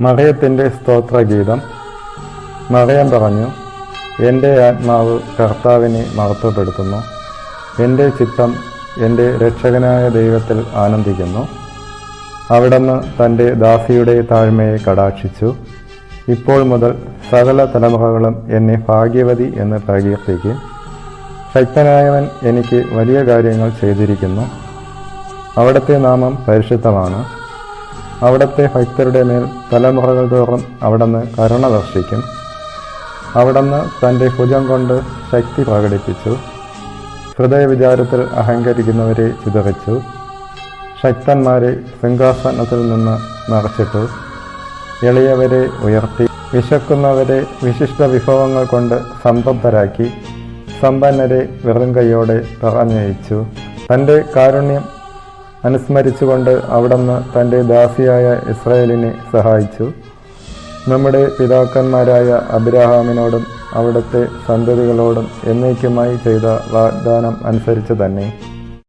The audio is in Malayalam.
മറിയത്തിന്റെ സ്തോത്രഗീതം. മറിയം പറഞ്ഞു എന്റെ ആത്മാവ് കർത്താവിനെ മഹത്വപ്പെടുത്തുന്നു. എന്റെ ചിത്തം എന്റെ രക്ഷകനായ ദൈവത്തിൽ ആനന്ദിക്കുന്നു. അവിടുന്ന് തന്റെ ദാസിയുടെ താഴ്മയെ കടാക്ഷിച്ചു. ഇപ്പോൾ മുതൽ സകല തലമുറകളും എന്നെ ഭാഗ്യവതി എന്ന് പ്രകീർത്തിക്കും. ശക്തനായവൻ എനിക്ക് വലിയ കാര്യങ്ങൾ ചെയ്തിരിക്കുന്നു. അവിടുത്തെ നാമം പരിശുദ്ധമാണ്. അവിടുത്തെ ഭക്തരുടെ മേൽ തലമുറകൾ തോറും അവിടുന്ന് കരുണ ദർശിക്കും അവിടുന്ന് തന്റെ ഭുജം കൊണ്ട് ശക്തി പ്രകടിപ്പിച്ചു. ഹൃദയവിചാരത്തിൽ അഹങ്കരിക്കുന്നവരെ ചിതറിച്ചു. ശക്തന്മാരെ സിംഹാസനത്തിൽ നിന്ന് നിറച്ചിട്ടു എളിയവരെ ഉയർത്തി. വിശക്കുന്നവരെ വിശിഷ്ട വിഭവങ്ങൾ കൊണ്ട് സംതൃപ്തരാക്കി. സമ്പന്നരെ വെറും കൈയോടെ പറഞ്ഞയച്ചു തന്റെ കാരുണ്യം അനുസ്മരിച്ചുകൊണ്ട് അവിടുന്ന് തന്റെ ദാസിയായ ഇസ്രായേലിനെ സഹായിച്ചു. നമ്മുടെ പിതാക്കന്മാരായ അബ്രഹാമിനോടും അവിടുത്തെ സന്തതികളോടും എന്നേക്കുമായി ചെയ്ത വാഗ്ദാനം അനുസരിച്ച് തന്നെ.